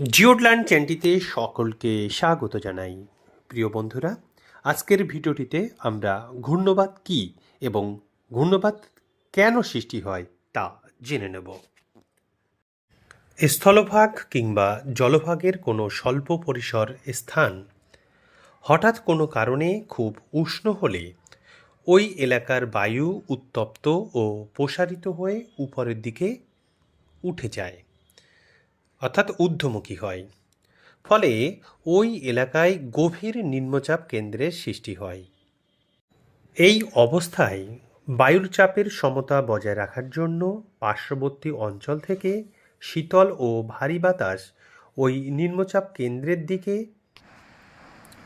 জিওডল্যান্ড চ্যানটিতে সকলকে স্বাগত জানাই। প্রিয় বন্ধুরা, আজকের ভিডিওটিতে আমরা ঘূর্ণবাত কি এবং ঘূর্ণবাত কেন সৃষ্টি হয় তা জেনে নেব। স্থলভাগ কিংবা জলভাগের কোনো স্বল্প পরিসর স্থান হঠাৎ কোনো কারণে খুব উষ্ণ হলে ওই এলাকার বায়ু উত্তপ্ত ও প্রসারিত হয়ে উপরের দিকে উঠে যায়। অর্থাৎ ঊর্ধ্বমুখী হয়। ফলে ওই এলাকায় গভীর নিম্নচাপ কেন্দ্রের সৃষ্টি হয়। এই অবস্থায় বায়ুর চাপের সমতা বজায় রাখার জন্য পার্শ্ববর্তী অঞ্চল থেকে শীতল ও ভারী বাতাস ওই নিম্নচাপ কেন্দ্রের দিকে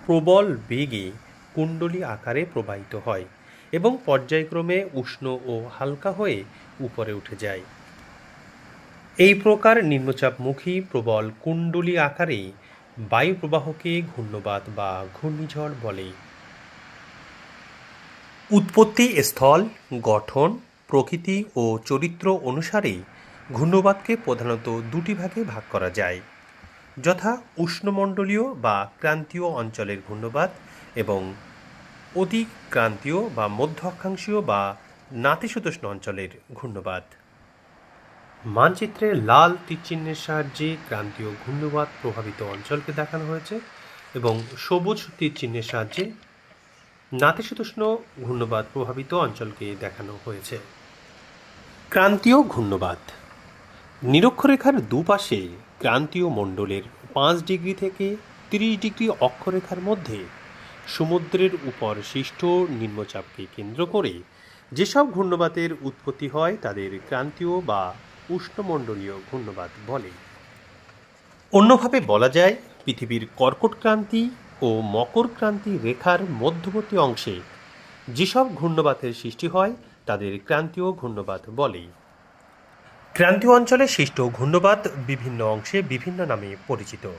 প্রবল বেগে কুণ্ডলী আকারে প্রবাহিত হয় এবং পর্যায়ক্রমে উষ্ণ ও হালকা হয়ে উপরে উঠে যায়। এই প্রকার নিম্নচাপমুখী প্রবল কুণ্ডলী আকারে বায়ু প্রবাহকে ঘূর্ণবাত বা ঘূর্ণিঝড় বলে। উৎপত্তি স্থল, গঠন, প্রকৃতি ও চরিত্র অনুসারে ঘূর্ণবাতকে প্রধানত দুটি ভাগে ভাগ করা যায়। যথা উষ্ণমণ্ডলীয় বা ক্রান্তীয় অঞ্চলের ঘূর্ণবাত এবং অতি ক্রান্তীয় বা মধ্য অক্ষাংশীয় বা নাতিশীতোষ্ণ অঞ্চলের ঘূর্ণবাত। মানচিত্রে লাল তীরচিহ্নের সাহায্যে ক্রান্তীয় ঘূর্ণবাদ প্রভাবিত অঞ্চলকে দেখানো হয়েছে এবং সবুজ তীরচিহ্নের সাহায্যে নাতিশীতোষ্ণ ঘূর্ণবাদ প্রভাবিত অঞ্চলকে দেখানো হয়েছে। ক্রান্তীয় ঘূর্ণবাদ নিরক্ষরেখার দুপাশে ক্রান্তীয় মণ্ডলের পাঁচ ডিগ্রি থেকে তিরিশ ডিগ্রি অক্ষরেখার মধ্যে সমুদ্রের উপর সৃষ্ট নিম্নচাপকে কেন্দ্র করে যেসব ঘূর্ণবাতের উৎপত্তি হয় তাদের ক্রান্তীয় বা উষ্ণমণ্ডলীয় ঘূর্ণবাত বলে। অন্যভাবে বলা যায়, পৃথিবীর কর্কট ক্রান্তি ও মকর ক্রান্তি রেখার মধ্যবর্তী অংশে যেসব ঘূর্ণবাতের সৃষ্টি হয়, তাদের ক্রান্তীয় ঘূর্ণবাত বলে ক্রান্তীয় অঞ্চলে সৃষ্ট ঘূর্ণবাত বিভিন্ন অংশে বিভিন্ন নামে পরিচিত।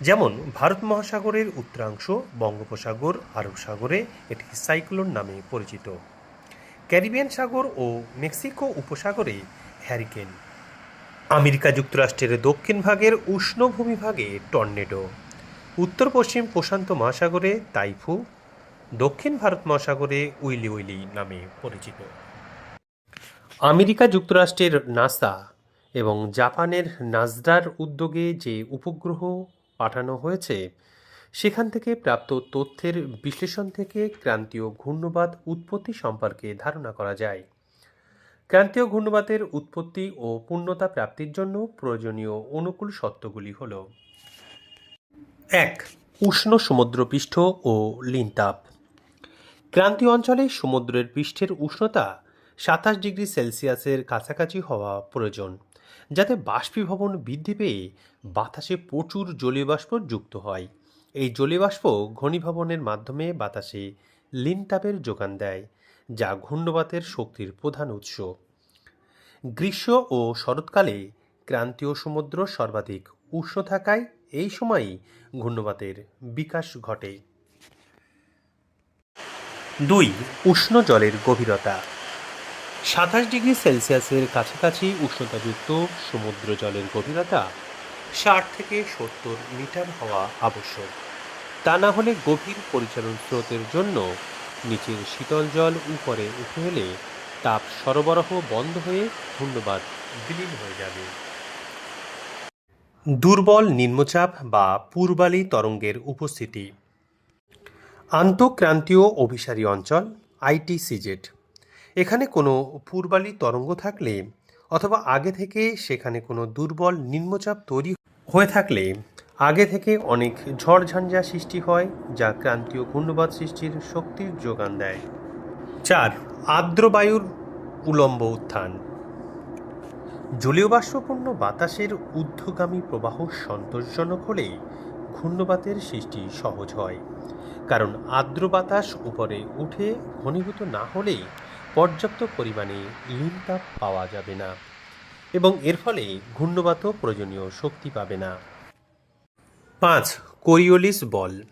যেমন, ভারত মহাসাগরের উত্তরাংশ, বঙ্গোপসাগর, আরব সাগরে এটি সাইক্লোন নামে পরিচিত। ক্যারিবিয়ান সাগর ও মেক্সিকো উপসাগরে হ্যারিকেন। আমেরিকা যুক্তরাষ্ট্রের দক্ষিণ ভাগের উষ্ণ ভূমিভাগে টর্নেডো। উত্তর পশ্চিম প্রশান্ত মহাসাগরে তাইফু। দক্ষিণ ভারত মহাসাগরে উইলি উইলি নামে পরিচিত। আমেরিকা যুক্তরাষ্ট্রের নাসা এবং জাপানের নাজদার উদ্যোগে যে উপগ্রহ পাঠানো হয়েছে, সেখান থেকে প্রাপ্ত তথ্যের বিশ্লেষণ থেকে ক্রান্তীয় ঘূর্ণবাদ উৎপত্তি সম্পর্কে ধারণা করা যায়। ক্রান্তীয় ঘূর্ণবাতের উৎপত্তি ও পূর্ণতা প্রাপ্তির জন্য প্রয়োজনীয় অনুকূল সত্যগুলি হল এক, উষ্ণ সমুদ্রপৃষ্ঠ ও লিনতাপ ক্রান্তীয় অঞ্চলে সমুদ্রের পৃষ্ঠের উষ্ণতা সাতাশ ডিগ্রি সেলসিয়াসের কাছাকাছি হওয়া প্রয়োজন, যাতে বাষ্পীভবন বৃদ্ধি পেয়ে বাতাসে প্রচুর জলীয় বাষ্প যুক্ত হয়। এই জলীয় বাষ্প ঘনীভবনের মাধ্যমে বাতাসে লিনতাপের যোগান দেয়। যা ঘূর্ণবাতের শক্তির প্রধান উৎস। গ্রীষ্ম ও শরৎকালে ক্রান্তীয় সমুদ্র সর্বাধিক উষ্ণ থাকায় এই সময়ই ঘূর্ণবাতের বিকাশ ঘটে। দুই, উষ্ণ জলের গভীরতা। সাতাশ ডিগ্রি সেলসিয়াসের কাছাকাছি উষ্ণতাযুক্ত সমুদ্র জলের গভীরতা ষাট থেকে সত্তর মিটার হওয়া আবশ্যক। তা না হলে গভীর পরিচালন স্রোতের জন্য নিচের শীতল জল উপরে উঠে এলে তাপ সরবরাহ বন্ধ হয়ে ঘূর্ণবাত বিলীন হয়ে যাবে। দুর্বল নিম্নচাপ বা পূর্বালি তরঙ্গের উপস্থিতি। আন্তঃক্রান্তীয় অভিসারী অঞ্চল আইটিসিজেড এখানে কোনো পূর্বালি তরঙ্গ থাকলে অথবা আগে থেকে সেখানে কোনো দুর্বল নিম্নচাপ তৈরি হয়ে থাকলে আগে থেকে অনেক ঝড়ঝঞ্ঝা সৃষ্টি হয়, যা ক্রান্তীয় ঘূর্ণবাদ সৃষ্টির শক্তির যোগান দেয়। চার আর্দ্রবায়ুর উলম্ব উত্থান। জলীয় বাষ্পপূর্ণ বাতাসের ঊর্ধ্বগামী প্রবাহ সন্তোষজনক হলে ঘূর্ণবাতের সৃষ্টি সহজ হয়। কারণ আর্দ্র বাতাস উপরে উঠে ঘনীভূত না হলে পর্যাপ্ত পরিমাণে লিনতাপ পাওয়া যাবে না। এবং এর ফলে ঘূর্ণবাতও প্রয়োজনীয় শক্তি পাবে না। পাঁচ, কোরিওলিস বল।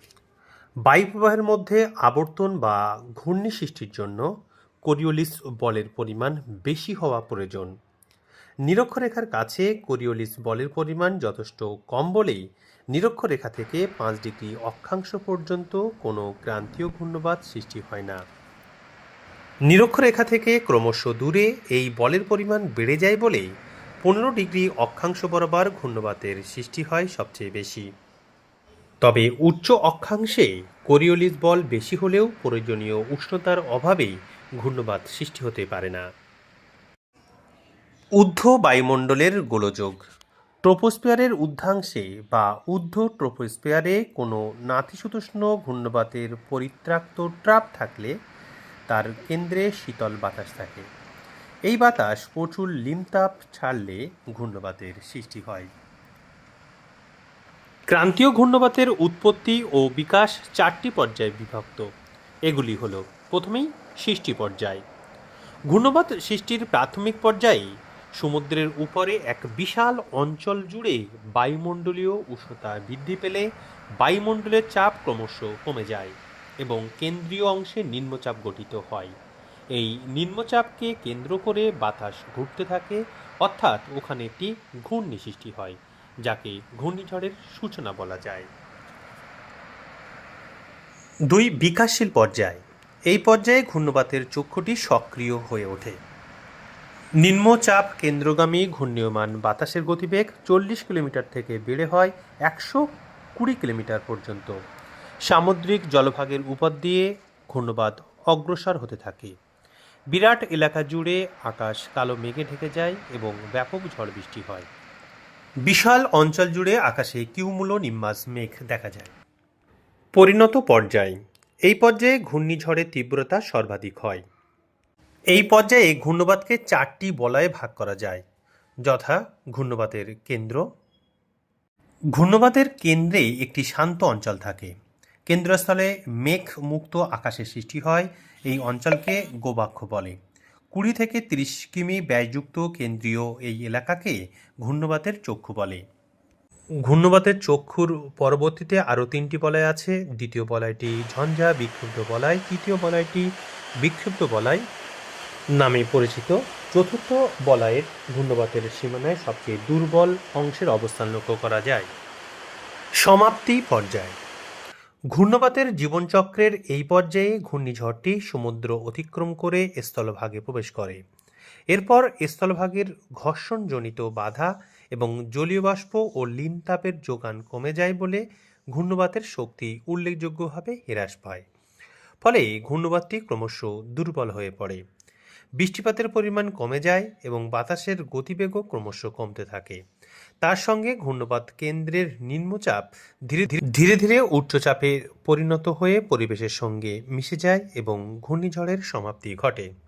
বায়ুপ্রবাহের মধ্যে আবর্তন বা ঘূর্ণি সৃষ্টির জন্য কোরিওলিস বলের পরিমাণ বেশি হওয়া প্রয়োজন। নিরক্ষরেখার কাছে কোরিওলিস বলের পরিমাণ যথেষ্ট কম বলেই নিরক্ষরেখা থেকে পাঁচ ডিগ্রি অক্ষাংশ পর্যন্ত কোনো ক্রান্তীয় ঘূর্ণবাদ সৃষ্টি হয় না। নিরক্ষরেখা থেকে ক্রমশ দূরে এই বলের পরিমাণ বেড়ে যায় বলেই পনেরো ডিগ্রি অক্ষাংশ বরাবর ঘূর্ণবাতের সৃষ্টি হয় সবচেয়ে বেশি। তবে উচ্চ অক্ষাংশে কোরিওলিস বল বেশি হলেও প্রয়োজনীয় উষ্ণতার অভাবেই ঘূর্ণবাত সৃষ্টি হতে পারে না। ঊর্ধ্ব বায়ুমণ্ডলের গোলযোগ। ট্রোপোস্ফিয়ারের ঊর্ধ্বাংশে বা ঊর্ধ্ব ট্রোপোস্ফিয়ারে কোনো নাতিশীতোষ্ণ ঘূর্ণবাতের পরিত্রাক্ত ট্রাপ থাকলে তার কেন্দ্রে শীতল বাতাস থাকে। এই বাতাস প্রচুর লিমতাপ ছাড়লে ঘূর্ণবাতের সৃষ্টি হয়। ক্রান্তীয় ঘূর্ণবাতের উৎপত্তি ও বিকাশ চারটি পর্যায়ে বিভক্ত। এগুলি হল, প্রথমেই সৃষ্টি পর্যায়। ঘূর্ণবাত সৃষ্টির প্রাথমিক পর্যায়ে সমুদ্রের উপরে এক বিশাল অঞ্চল জুড়ে বায়ুমণ্ডলীয় উষ্ণতা বৃদ্ধি পেলে বায়ুমণ্ডলের চাপ ক্রমশ কমে যায় এবং কেন্দ্রীয় অংশে নিম্নচাপ গঠিত হয়। এই নিম্নচাপকে কেন্দ্র করে বাতাস ঘুরতে থাকে, অর্থাৎ ওখানে একটি ঘূর্ণি সৃষ্টি হয়। যাকে ঘূর্ণিঝড়ের সূচনা বলা যায়। দুই বিকাশশীল পর্যায়। এই পর্যায়ে ঘূর্ণবাতের চক্ষুটি সক্রিয় হয়ে ওঠে। নিম্নচাপ কেন্দ্রগামী ঘূর্ণীয়মান বাতাসের গতিবেগ চল্লিশ কিলোমিটার থেকে বেড়ে হয় একশো কুড়ি কিলোমিটার পর্যন্ত। সামুদ্রিক জলভাগের উপর দিয়ে ঘূর্ণবাত অগ্রসর হতে থাকে। বিরাট এলাকা জুড়ে আকাশ কালো মেঘে ঢেকে যায় এবং ব্যাপক ঝড় বৃষ্টি হয়। বিশাল অঞ্চল জুড়ে আকাশে কিউমুলো নিম্বাস মেঘ দেখা যায়। পরিণত পর্যায়। এই পর্যায়ে ঘূর্ণিঝড়ের তীব্রতা সর্বাধিক হয়। এই পর্যায়ে ঘূর্ণবাতকে চারটি বলয়ে ভাগ করা যায়। যথা ঘূর্ণবাতের কেন্দ্র। ঘূর্ণবাতের কেন্দ্রে একটি শান্ত অঞ্চল থাকে। কেন্দ্রস্থলে মেঘ মুক্ত আকাশের সৃষ্টি হয়। এই অঞ্চলকে গোবাক্ষ বলে। কুড়ি থেকে তিরিশ কিমি ব্যয়যুক্ত কেন্দ্রীয় এই এলাকাকে ঘূর্ণবাতের চক্ষু বলে। ঘূর্ণবাতের চক্ষুর পরবর্তীতে আরও তিনটি বলয় আছে। দ্বিতীয় বলয়টি ঝঞ্ঝা, বিক্ষুব্ধ বলয়, তৃতীয় বলয়টি বিক্ষুব্ধ বলয় নামে পরিচিত। চতুর্থ বলয়ের ঘূর্ণবাতের সীমানায় সবচেয়ে দুর্বল অংশের অবস্থান লক্ষ্য করা যায়। সমাপ্তি পর্যায়। ঘূর্ণবাতের জীবনচক্রের এই পর্যায়ে ঘূর্ণিঝড়টি সমুদ্র অতিক্রম করে স্থলভাগে প্রবেশ করে। এরপর স্থলভাগের ঘর্ষণজনিত বাধা এবং জলীয় বাষ্প ও লিন তাপের যোগান কমে যায় বলে ঘূর্ণবাতের শক্তি উল্লেখযোগ্যভাবে হ্রাস পায়। ফলে ঘূর্ণবাতটি ক্রমশ দুর্বল হয়ে পড়ে। বৃষ্টিপাতের পরিমাণ কমে যায় এবং বাতাসের গতিবেগও ক্রমশ কমতে থাকে। তার সঙ্গে ঘূর্ণপাত কেন্দ্রের নিম্নচাপ ধীরে ধীরে ধীরে ধীরে উচ্চচাপে পরিণত হয়ে পরিবেশের সঙ্গে মিশে যায় এবং ঘূর্ণিঝড়ের সমাপ্তি ঘটে।